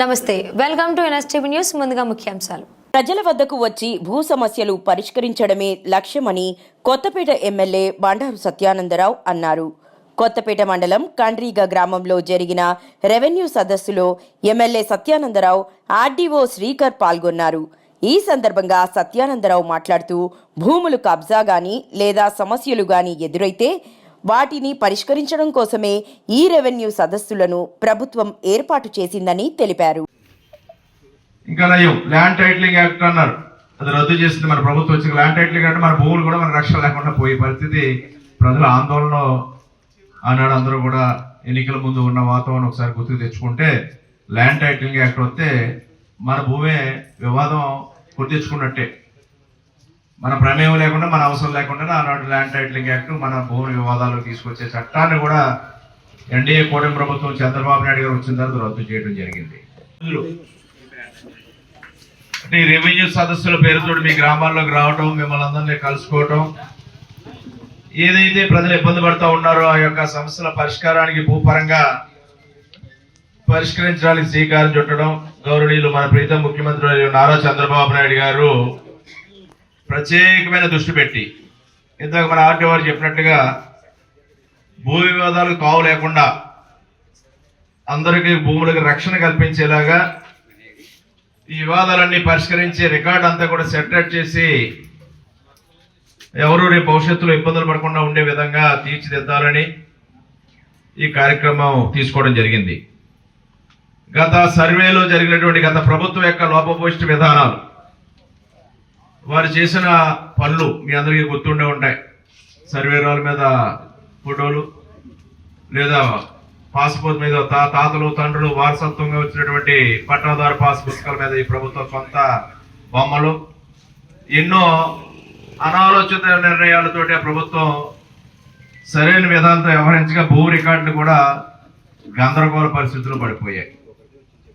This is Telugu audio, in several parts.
నమస్తే. వెల్కమ్ టు ఎన్ఎస్టీవీ న్యూస్ ముందుగా ముఖ్యాంశాలు. ప్రజల వద్దకు వచ్చి భూ సమస్యలు పరిష్కరించడమే లక్ష్యమని కొత్తపేట ఎమ్మెల్యే బండారు సత్యానందరావు అన్నారు. కొత్తపేట మండలం కండ్రీగ గ్రామంలో జరిగిన రెవెన్యూ సదస్సులో ఎమ్మెల్యే సత్యానందరావు ఆర్డీఓ శ్రీకర్ పాల్గొన్నారు. ఈ సందర్భంగా సత్యానందరావు మాట్లాడుతూ భూములు కబ్జా గాని లేదా సమస్యలు గాని ఎదురైతే వాటిని పరిష్కరించడం కోసమే ఈ రెవెన్యూ సదస్సులను ప్రభుత్వం ఏర్పాటు చేసిందని తెలిపారు. ఇంకా ల్యాండ్ టైటిలింగ్ యాక్ట్ అన్నారు. అది రద్దు చేసింది మన ప్రభుత్వం వచ్చిన ల్యాండ్ టైటిలింగ్ అంటే మన భూములు కూడా మన రక్షణ లేకుండా పోయే పరిస్థితి. ప్రజల ఆందోళన ఆనాడు అందరూ కూడా ఎన్నికల ముందు ఉన్న వాతావరణం ఒకసారి గుర్తుకు తెచ్చుకుంటే ల్యాండ్ టైటిలింగ్ యాక్ట్ వస్తే మన భూమే వివాదం గుర్తించుకున్నట్టే మన ప్రమేయం లేకుండా మన అవసరం లేకుండా ఆనాడు ల్యాండ్ టైటిలింగ్ యాక్ట్ మన భూమి వివాదాలు తీసుకొచ్చే చట్టాన్ని కూడా ఎన్డీఏ కూటమి ప్రభుత్వం చంద్రబాబు నాయుడు గారు వచ్చిన తర్వాత రద్దు చేయడం జరిగింది. అంటే రెవెన్యూ సదస్సుల పేరుతో మీ గ్రామాల్లోకి రావటం మిమ్మల్ని అందరినీ కలుసుకోవటం ఏదైతే ప్రజలు ఇబ్బంది పడుతూ ఉన్నారో ఆ యొక్క సమస్యల పరిష్కారానికి భూపరంగా పరిష్కరించడానికి శ్రీకారం చుట్టడం గౌరవనీయులు మన ప్రీతం ముఖ్యమంత్రి వర్యులు నారా చంద్రబాబు నాయుడు గారు ప్రత్యేకమైన దృష్టి పెట్టి ఇంతకు మన ఆర్టీ వారు చెప్పినట్టుగా భూ వివాదాలకు తావు లేకుండా అందరికీ భూములకు రక్షణ కల్పించేలాగా ఈ వివాదాలన్నీ పరిష్కరించి రికార్డ్ అంతా కూడా సెటరేట్ చేసి ఎవరు రేపు భవిష్యత్తులో ఇబ్బందులు పడకుండా ఉండే విధంగా తీర్చిదిద్దాలని ఈ కార్యక్రమం తీసుకోవడం జరిగింది. గత సర్వేలో జరిగినటువంటి గత ప్రభుత్వం యొక్క లోపపోస్ట్ విధానాలు వారు చేసిన పనులు మీ అందరికీ గుర్తుండే ఉంటాయి. సర్వే మీద ఫోటోలు లేదా పాస్పోర్ట్ మీద తా తాతలు తండ్రులు వారసత్వంగా వచ్చినటువంటి పట్టాదారు పాస్ పుస్తకాల మీద ఈ ప్రభుత్వం సొంత బొమ్మలు. ఎన్నో అనాలోచిత నిర్ణయాలతోటి ఆ ప్రభుత్వం సరైన విధానంతో వ్యవహరించగా భూ రికార్డులు కూడా గందరగోళ పరిస్థితులు పడిపోయాయి.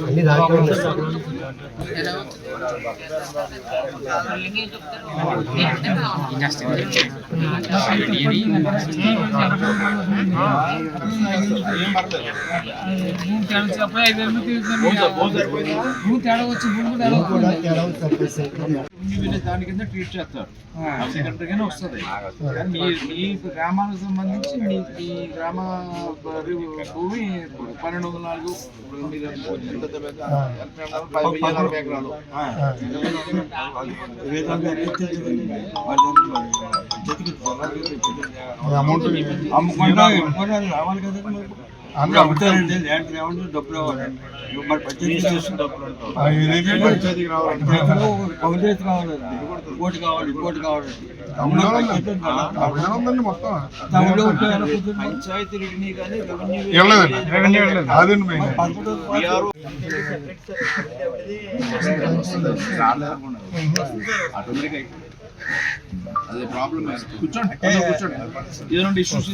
అన్ని దాంట్లో. తేడా వచ్చి తేడా తప్పేసి. దాని కింద ట్రీట్ చేస్తారు. సెక్రటరీగానే వస్తుంది. మీ మీ గ్రామానికి సంబంధించి మీ మీ గ్రామ భూమి పన్నెండు వందల నాలుగు ఎకరాలు అమౌంట్ అమ్ముకుంటా రావాలి కదా అన్నీ అమ్ముతారండి ల్యాండ్ డబ్బులు మరి చేసిన డబ్బులు పంచాయతీ కావాలి. ఇంకోటి కావాలి ఇంకోటి కావాలి. తమిళనాడు ఉందా? పంచాయతీ కావాలా? తమిళనాడు ఉందండి మొత్తం. తమిళలో ఉంటే ఎలా కుదురుతుంది? పంచాయతీ రెవెన్యూ కానీ రెవెన్యూ ఇవ్వలేదండి రెవెన్యూ ఇవ్వలేదు అదండి మెయిన్? అదే ప్రాబ్లం కూర్చోండి. కూర్చోండి. ఏదైనా ఇష్యూస్